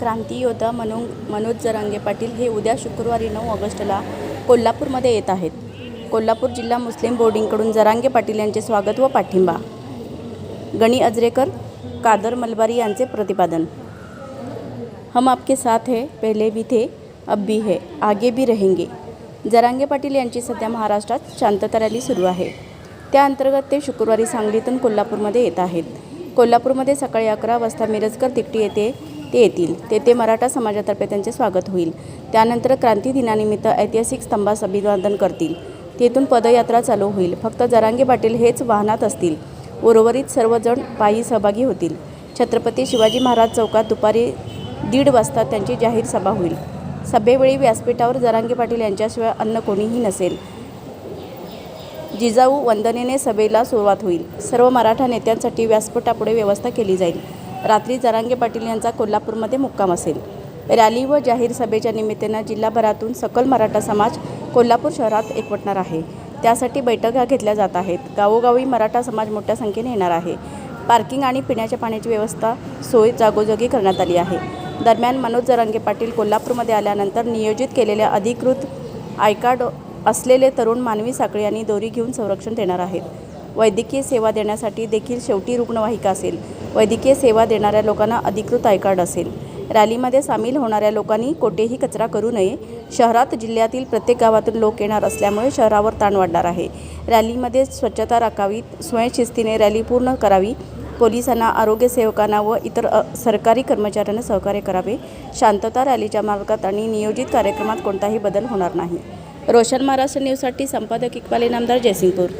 क्रांतियोद्धा मनो मनोज जरांगे पाटील हे उद्या शुक्रवारी नऊ ऑगस्टला कोल्हापूरमध्ये येत आहेत. कोल्हापूर जिल्हा मुस्लिम बोर्डिंगकडून जरांगे पाटील यांचे स्वागत व पाठिंबा. गणी अजरेकर कादर मलबारी यांचे प्रतिपादन. हम आपके साथ है पहले भी थे अब भी है आगे भी रहेंगे. जरांगे पाटील यांची सध्या महाराष्ट्रात शांतता रॅली सुरू आहे. त्या अंतर्गत ते शुक्रवारी सांगलीतून कोल्हापूरमध्ये येत आहेत. कोल्हापूरमध्ये सकाळी अकरा वाजता मिरजकर तिकटी येथे ते येतील. तेथे मराठा समाजातर्फे त्यांचे स्वागत होईल. त्यानंतर क्रांती दिनानिमित्त ऐतिहासिक स्तंभास अभिवादन करतील. तेथून पदयात्रा चालू होईल. फक्त जरांगे पाटील हेच वाहनात असतील. उर्वरित सर्वजण पायी सहभागी होतील. छत्रपती शिवाजी महाराज चौकात दुपारी दीड वाजता त्यांची जाहीर सभा होईल. सभेवेळी व्यासपीठावर जरांगे पाटील यांच्याशिवाय अन्य कोणीही नसेल. जिजाऊ वंदनेने सभेला सुरुवात होईल. सर्व मराठा नेत्यांसाठी व्यासपीठापुढे व्यवस्था केली जाईल. रात्री जरांगे पाटील यांचा कोल्हापूरमध्ये मुक्काम असेल. रॅली व जाहीर सभेच्या निमित्तानं जिल्हाभरातून सकल मराठा समाज कोल्हापूर शहरात एकवटणार आहे. त्यासाठी बैठका घेतल्या जात आहेत. गावोगावी मराठा समाज मोठ्या संख्येने येणार आहे. पार्किंग आणि पिण्याच्या पाण्याची व्यवस्था सोय जागोजागी करण्यात आली आहे. दरम्यान मनोज जरांगे पाटील कोल्हापूरमध्ये आल्यानंतर नियोजित केलेल्या अधिकृत आय असलेले तरुण मानवी साखळी आणि दोरी घेऊन संरक्षण देणार आहेत. वैद्यकीय सेवा देण्यासाठी देखील शेवटी रुग्णवाहिका असेल. वैद्यकीय सेवा देणाऱ्या लोकांना अधिकृत आय कार्ड असेल. रॅलीमध्ये सामील होणाऱ्या लोकांनी कोठेही कचरा करू नये. शहरात जिल्ह्यातील प्रत्येक गावातून लोक येणार असल्यामुळे शहरावर ताण वाढणार आहे. रॅलीमध्ये स्वच्छता राखावी स्वयंशिस्तीने रॅली पूर्ण करावी पोलिसांना आरोग्य सेवकांना व इतर सरकारी कर्मचाऱ्यांना सहकार्य करावे. शांतता रॅलीच्या मार्गात आणि नियोजित कार्यक्रमात कोणताही बदल होणार नाही. रोशन महाराष्ट्र न्यूजसाठी संपादक इक्बाल इनामदार जयसिंगपूर.